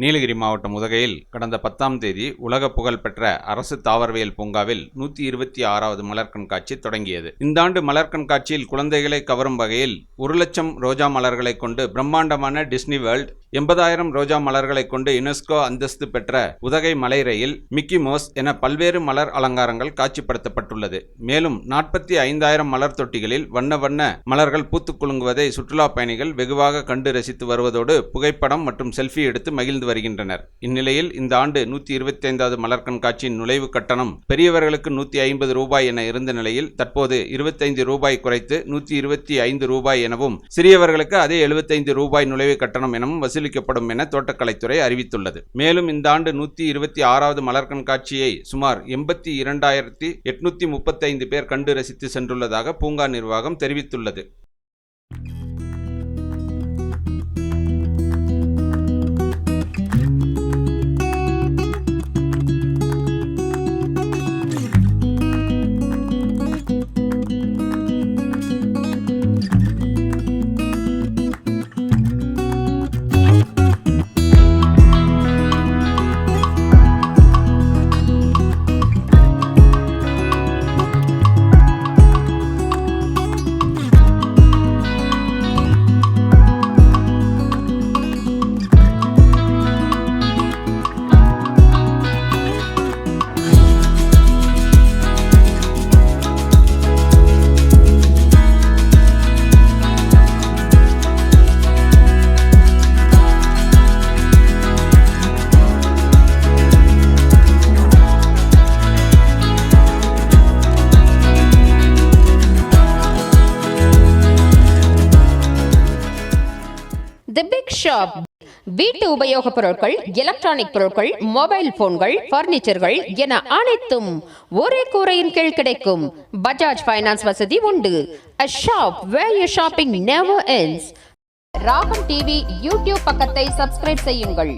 நீலகிரி மாவட்டம் உதகையில் கடந்த பத்தாம் தேதி உலக புகழ்பெற்ற அரசு தாவரவியல் பூங்காவில் நூத்தி இருபத்தி ஆறாவது மலர் கண்காட்சி தொடங்கியது. இந்த ஆண்டு மலர் கண்காட்சியில் குழந்தைகளை கவரும் வகையில் ஒரு லட்சம் ரோஜா மலர்களை கொண்டு பிரம்மாண்டமான டிஸ்னி வேர்ல்ட் எண்பதாயிரம் ரோஜா மலர்களை கொண்டு யுனெஸ்கோ அந்தஸ்து பெற்ற உதகை மலை ரயில் மிக்கி மோஸ் என பல்வேறு மலர் அலங்காரங்கள் காட்சிப்படுத்தப்பட்டுள்ளது. மேலும் நாற்பத்தி ஐந்தாயிரம் மலர் தொட்டிகளில் வண்ண வண்ண மலர்கள் பூத்துக் குலுங்குவதை சுற்றுலா பயணிகள் வெகுவாக கண்டு ரசித்து வருவதோடு புகைப்படம் மற்றும் செல்ஃபி எடுத்து மகிழ்ந்து வருகின்றனர். இந்நிலையில் இந்த ஆண்டு நூற்றி இருபத்தி ஐந்தாவது மலர் கண்காட்சியின் நுழைவு கட்டணம் பெரியவர்களுக்கு நூற்றி ஐம்பது ரூபாய் என இருந்த நிலையில் தற்போது இருபத்தைந்து ரூபாய் குறைத்து நூற்றி இருபத்தி ஐந்து ரூபாய் எனவும் சிறியவர்களுக்கு அதே எழுபத்தைந்து ரூபாய் நுழைவு கட்டணம் எனவும் வசூலிக்கப்படும் என தோட்டக்கலைத்துறை அறிவித்துள்ளது. மேலும் இந்த ஆண்டு நூற்றி இருபத்தி ஆறாவது மலர் கண்காட்சியை சுமார் எண்பத்தி இரண்டாயிரத்தி எட்நூத்தி முப்பத்தைந்து பேர் கண்டு ரசித்து சென்றுள்ளதாக பூங்கா நிர்வாகம் தெரிவித்துள்ளது. தி பிக் ஷாப் வீட்டு உபயோகப் பொருட்கள் எலக்ட்ரானிக் பொருட்கள் மொபைல் போன்கள் பர்னிச்சர்கள் என அனைத்தும் ஒரே கூரையின் கீழ் கிடைக்கும். பஜாஜ் ஃபைனான்ஸ் வசதி உண்டு. A shop where you shopping never ends Ragam TV YouTube பக்கத்தை சப்ஸ்கிரைப் செய்யுங்கள்.